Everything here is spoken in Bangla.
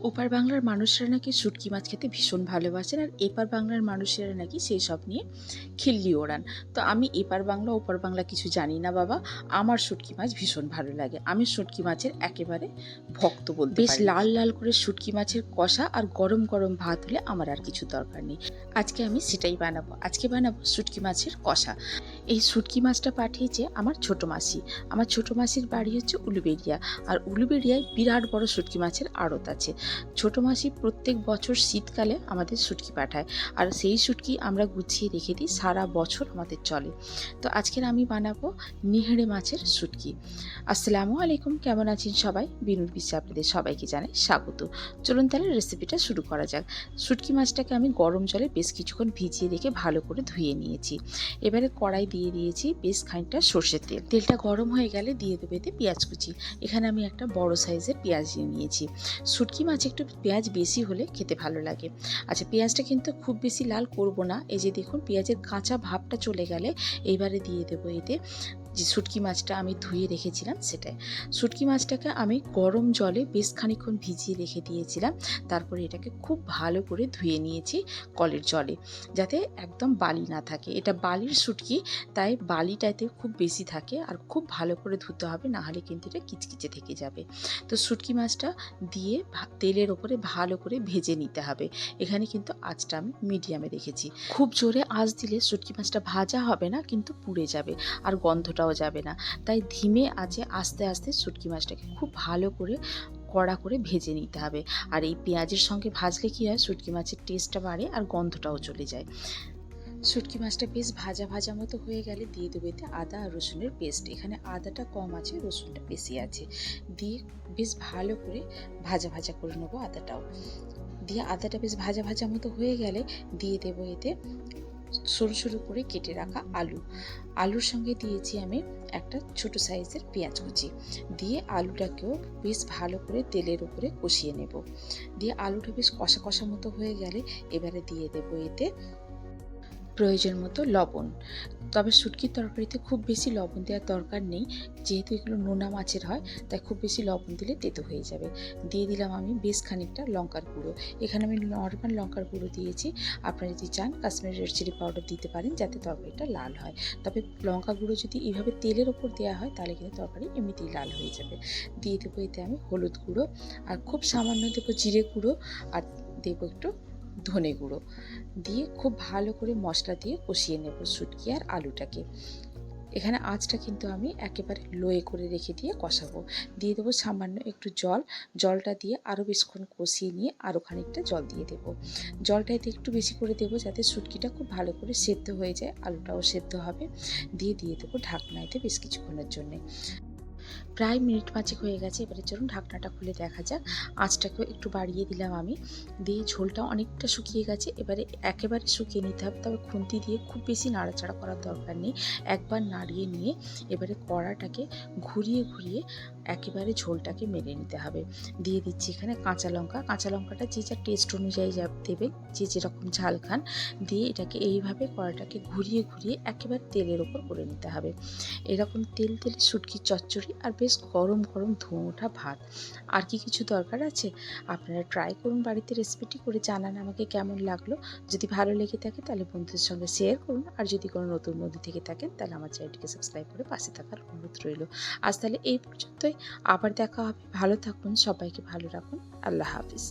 ওপার বাংলার মানুষরা নাকি শুটকি মাছ খেতে ভীষণ ভালোবাসেন আর এপার বাংলার মানুষেরা নাকি সেই সব নিয়ে খিল্লি ওড়ান। তো আমি এপার বাংলা ওপার বাংলা কিছু জানি না বাবা। আমার শুটকি মাছ ভীষণ ভালো লাগে। আমি শুটকি মাছের একেবারে ভক্ত বলতে বেশ লাল লাল করে শুটকি মাছের কষা আর গরম গরম ভাত হলে আমার আর কিছু দরকার নেই। আজকে আমি সেটাই বানাবো। আজকে বানাবো শুটকি মাছের কষা। এই শুটকি মাছটা পাঠিয়েছে আমার ছোট মাসি। আমার ছোট মাসির বাড়ি হচ্ছে উলুবেড়িয়া আর উলুবেড়িয়ায় বিরাট বড় শুটকি মাছের আড়ত আছে। ছোট মাসি প্রত্যেক বছর শীতকালে আমাদের শুটকি পাঠায় আর সেই শুটকি আমরা গুছিয়ে রেখে দিই, সারা বছর আমাদের চলে। তো আজকের আমি বানাবো নিহেড়ে মাছের শুটকি। আসসালামু আলাইকুম, কেমন আছেন সবাই? বিনুর বিশ্বে আপনাদের সবাইকে জানাই স্বাগত। চলুন তাহলে রেসিপিটা শুরু করা যাক। শুটকি মাছটাকে আমি গরম জলে বেশ কিছুক্ষণ ভিজিয়ে রেখে ভালো করে ধুয়ে নিয়েছি। এবারে কড়াই দিয়ে দিয়েছি বেশ খানিকটা সর্ষের তেল। তেলটা গরম হয়ে গেলে দিয়ে দেবে এতে পেঁয়াজ কুচি। এখানে আমি একটা বড় সাইজের পেঁয়াজ নিয়ে নিয়েছি। শুটকি মাছ একটু পেঁয়াজ বেশি হলে খেতে ভালো লাগে। আচ্ছা পেঁয়াজটা কিন্তু খুব বেশি লাল করব না। এই যে দেখুন, পেঁয়াজের কাঁচা ভাবটা চলে গেলে এইবারে দিয়ে দেবো এতে। যে শুটকি মাছটা আমি ধুয়ে রেখেছিলাম সেটাই। শুটকি মাছটাকে আমি গরম জলে বেশ খানিক্ষণ ভিজিয়ে রেখে দিয়েছিলাম। তারপরে এটাকে খুব ভালো করে ধুয়ে নিয়েছি কলের জলে, যাতে একদম বালি না থাকে। এটা বালির শুটকি, তাই বালিটাতে খুব বেশি থাকে আর খুব ভালো করে ধুতে হবে, না হলে কিন্তু এটা কিচকিচে থেকে যাবে। তো শুটকি মাছটা দিয়ে তেলের ওপরে ভালো করে ভেজে নিতে হবে। এখানে কিন্তু আঁচটা আমি মিডিয়ামে রেখেছি। খুব জোরে আঁচ দিলে শুটকি মাছটা ভাজা হবে না, কিন্তু পুড়ে যাবে। আর গন্ধটাও যাবে না। তাই ধিমে আঁচে আস্তে আস্তে শুটকি মাছটাকে খুব ভালো করে কড়া করে ভেজে নিতে হবে। আর এই পেঁয়াজের সঙ্গে ভাজলে কী হয়? শুটকি মাছের টেস্টটা বাড়ে আর গন্ধটাও চলে যায়। শুটকি মাছটা বেশ ভাজা ভাজা মতো হয়ে গেলে দিয়ে দেবো এতে আদা আর রসুনের পেস্ট। এখানে আদাটা কম আছে, রসুনটা বেশি আছে। দিয়ে বেশ ভালো করে ভাজা ভাজা করে নেব আদাটাও। দিয়ে আদাটা বেশ ভাজা ভাজা মতো হয়ে গেলে দিয়ে দেবো এতে সরু সরু করে কেটে রাখা আলু। আলুর সঙ্গে দিয়েছি আমি একটা ছোট সাইজের পেঁয়াজ কুচি। দিয়ে আলুটাকেও বেশ ভালো করে তেলের উপরে কষিয়ে নেব। দিয়ে আলুটা বেশ কষা কষা মতো হয়ে গেলে এবারে দিয়ে দেবো এতে প্রয়োজন মতো লবণ। তবে শুটকির তরকারিতে খুব বেশি লবণ দেওয়ার দরকার নেই। যেহেতু এগুলো নোনা মাছের হয়, তাই খুব বেশি লবণ দিলে তেতো হয়ে যাবে। দিয়ে দিলাম আমি বেশ খানিকটা লঙ্কার গুঁড়ো। এখানে আমি নর্মাল লঙ্কার গুঁড়ো দিয়েছি। আপনারা যদি চান, কাশ্মীরি রেড চিলি পাউডার দিতে পারেন, যাতে তরকারিটা লাল হয়। তবে লঙ্কা গুঁড়ো যদি এইভাবে তেলের ওপর দেওয়া হয়, তাহলে কিন্তু তরকারি এমনিতেই লাল হয়ে যাবে। দিয়ে দেবো এতে আমি হলুদ গুঁড়ো। আর খুব সামান্য দেবো জিরে গুঁড়ো। আর দেবো একটু ধনে গুঁড়ো দিয়ে খুব ভালো করে মশলা দিয়ে কষিয়ে নেব শুটকি আর আলুটাকে। এখানে আঁচটা কিন্তু আমি একেবারে লোয়ে করে রেখে দিয়ে কষাবো। দিয়ে দেবো সামান্য একটু জল। জলটা দিয়ে আরও বেশিক্ষণ কষিয়ে নিয়ে আরও খানিকটা জল দিয়ে দেবো। জলটা এতে একটু বেশি করে দেবো যাতে শুটকিটা খুব ভালো করে সেদ্ধ হয়ে যায়, আলুটাও সেদ্ধ হবে। দিয়ে দিয়ে দেবো ঢাকনা এতে বেশ কিছুক্ষণের জন্যে। প্রায় মিনিট পাঁচেক হয়ে গেছে, এবারে চলুন ঢাকনাটা খুলে দেখা যাক। আঁচটাকেও একটু বাড়িয়ে দিলাম আমি। দিয়ে ঝোলটা অনেকটা শুকিয়ে গেছে, এবারে একেবারে শুকিয়ে নিতে হবে, তবে খুন্তি দিয়ে খুব বেশি নাড়াচাড়া করার দরকার নেই। একবার নাড়িয়ে নিয়ে এবারে কড়াটাকে ঘুরিয়ে ঘুরিয়ে একেবারে ঝোলটাকে মেরে নিতে হবে। দিয়ে দিচ্ছি এখানে কাঁচা লঙ্কা। কাঁচা লঙ্কাটা যে যার টেস্ট অনুযায়ী যা দেবে যে যেরকম ঝাল খান, দিয়ে এটাকে এইভাবে কড়াটাকে ঘুরিয়ে ঘুরিয়ে একেবারে তেলের ওপর করে নিতে হবে। এরকম তেল তেল শুটকির চচ্চড়ি আর বেশ গরম গরম ধোঁ ওঠা ভাত। আর কি কিছু দরকার আছে? আপনারা ট্রাই করুন বাড়িতে রেসিপিটি করে জানান আমাকে কেমন লাগল। যদি ভালো লেগে থাকে তাহলে বন্ধুদের সঙ্গে শেয়ার করুন। আর যদি কোনো নতুন বন্ধু থেকে থাকেন তাহলে আমার চ্যানেলটিকে সাবস্ক্রাইব করে পাশে থাকার অনুরোধ রইল। আজ তাহলে এই পর্যন্তই। আবার দেখা হবে। ভালো থাকুন। সবাইকে ভালো রাখুন। আল্লাহ হাফিজ।